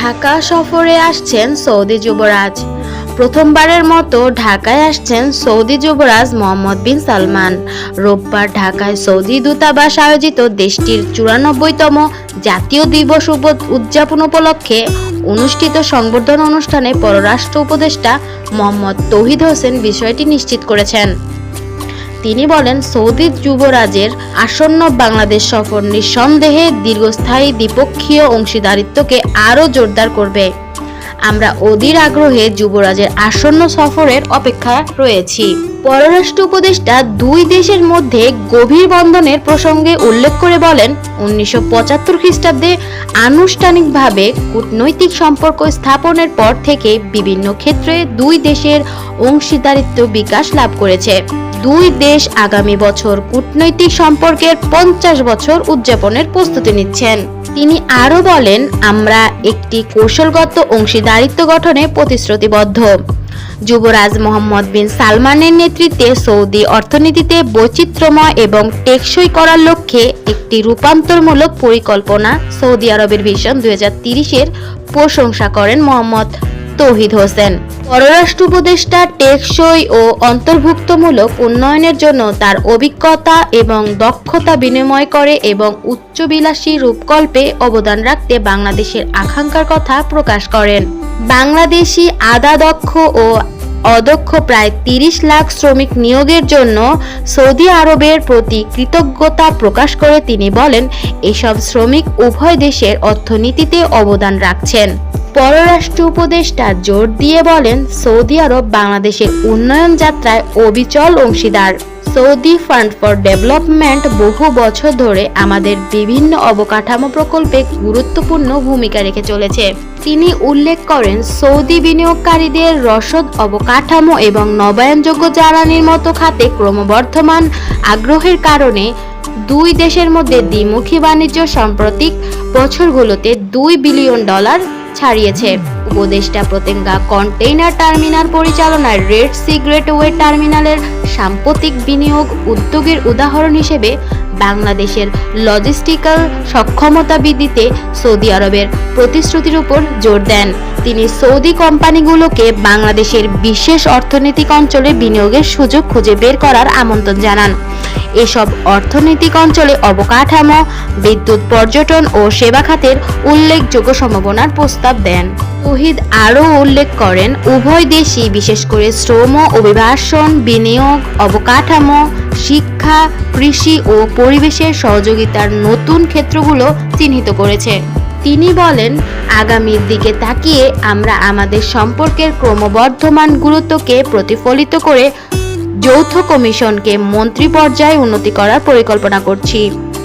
ঢাকা সফরে আসছেন সৌদি যুবরাজ। প্রথমবারের মতো ঢাকায় আসছেন সৌদি যুবরাজ মোহাম্মদ বিন সালমান। রোববার ঢাকায় সৌদি দূতাবাস আয়োজিত দেশটির চুরানব্বইতম জাতীয় দিবস উদযাপন উপলক্ষে অনুষ্ঠিত সংবর্ধনা অনুষ্ঠানে পররাষ্ট্র উপদেষ্টা মোহাম্মদ তৌহিদ হোসেন বিষয়টি নিশ্চিত করেছেন। তিনি বলেন, সৌদি যুবরাজের আসন্ন বাংলাদেশ সফর নিঃসন্দেহে দীর্ঘস্থায়ী দ্বিপক্ষীয় অংশীদারিত্বকে আরও জোরদার করবে। আমরা অধীর আগ্রহে যুবরাজের আসন্ন সফরের অপেক্ষা রয়েছি। পররাষ্ট্র উপদেষ্টা দুই দেশের মধ্যে গভীর বন্ধনের প্রসঙ্গে উল্লেখ করে বলেন, উনিশশো পঁচাত্তর খ্রিস্টাব্দে আনুষ্ঠানিকভাবে কূটনৈতিক সম্পর্ক স্থাপনের পর থেকে বিভিন্ন ক্ষেত্রে দুই দেশের অংশীদারিত্ব বিকাশ লাভ করেছে। দুই দেশ আগামী বছর কূটনৈতিক সম্পর্কের পঞ্চাশ বছর উদযাপনের প্রস্তুতি নিচ্ছেন। তিনি আরও বলেন, আমরা একটি কৌশলগত অংশীদারিত্ব গঠনে প্রতিশ্রুতিবদ্ধ। যুবরাজ মোহাম্মদ বিন সালমানের নেতৃত্বে সৌদি অর্থনীতিতে বৈচিত্র্যময় এবং টেকসই করার লক্ষ্যে একটি রূপান্তরমূলক পরিকল্পনা সৌদি আরবের ভিশন দুই এর প্রশংসা করেন মোহাম্মদ তৌহিদ হোসেন। পররাষ্ট্র উপদেষ্টা টেকসই ও অন্তর্ভুক্তমূলক উন্নয়নের জন্য তার অভিজ্ঞতা এবং দক্ষতা বিনিময় করে এবং উচ্চবিলাসী রূপকল্পে অবদান রাখতে বাংলাদেশের আকাঙ্ক্ষার কথা প্রকাশ করেন। বাংলাদেশি আদা দক্ষ ও অদক্ষ প্রায় তিরিশ লাখ শ্রমিক নিয়োগের জন্য সৌদি আরবের প্রতি কৃতজ্ঞতা প্রকাশ করে তিনি বলেন, এসব শ্রমিক উভয় দেশের অর্থনীতিতে অবদান রাখছেন। পররাষ্ট্র উপদেষ্টা জোর দিয়ে বলেন, সৌদি আরব বাংলাদেশের উন্নয়ন যাত্রায় অবিচল অংশীদার। সৌদি ফান্ড ফর ডেভেলপমেন্ট বহু বছর ধরে আমাদের বিভিন্ন অবকাঠামো প্রকল্পে গুরুত্বপূর্ণ ভূমিকা রেখে চলেছে। তিনি উল্লেখ করেন, সৌদি বিনিয়োগকারীদের রসদ অবকাঠামো এবং নবায়নযোগ্য জ্বালানির মতো খাতে ক্রমবর্ধমান আগ্রহের কারণে দুই দেশের মধ্যে দ্বিমুখী বাণিজ্য সাম্প্রতিক বছরগুলোতে দুই বিলিয়ন ডলার ছাড়িয়েছে। উপদেষ্টা প্রতেঙ্গা কন্টেইনার টার্মিনাল পরিচালনায় রেড সিগ্রেট ওয়ে টার্মিনালের সাম্প্রতিক বিনিয়োগ উদ্যোগের উদাহরণ হিসেবে বাংলাদেশের লজিস্টিক্যাল সক্ষমতা বৃদ্ধিতে সৌদি আরবের প্রতিশ্রুতির উপর জোর দেন। তিনি সৌদি কোম্পানিগুলোকে বাংলাদেশের বিশেষ অর্থনৈতিক অঞ্চলে বিনিয়োগের সুযোগ খুঁজে বের করার আমন্ত্রণ জানান। এসব অর্থনৈতিক অঞ্চলে অবকাঠামো, বিদ্যুৎ পর্যটন ও সেবা খাতের উল্লেখযোগ্য সম্ভাবনার প্রস্তাব দেন। তহিদ আরও উল্লেখ করেন, উভয় দেশই বিশেষ করে শ্রম, অভিবাসন, বিনিয়োগ, অবকাঠামো, শিক্ষা, কৃষি ও পরিবেশের সহযোগিতার নতুন ক্ষেত্রগুলো চিহ্নিত করেছে। তিনি বলেন, আগামীর দিকে তাকিয়ে আমরা আমাদের সম্পর্কের ক্রমবর্ধমান গুরুত্বকে প্রতিফলিত করে যৌথ কমিশনকে মন্ত্রী পর্যায়ে উন্নতি করার পরিকল্পনা করছি।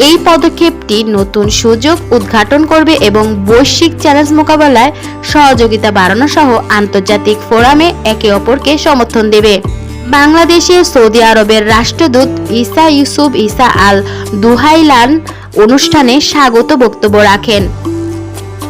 এই পদক্ষেপটি নতুন সুযোগ উদ্ঘাটন করবে এবং বৈশ্বিক চ্যালেঞ্জ মোকাবেলায় সহযোগিতা বাড়ানো সহ আন্তর্জাতিক ফোরামে একে অপরকে সমর্থন দেবে। বাংলাদেশে সৌদি আরবের রাষ্ট্রদূত ঈসা ইউসুফ ইসা আল দুহাইলান অনুষ্ঠানে স্বাগত বক্তব্য রাখেন।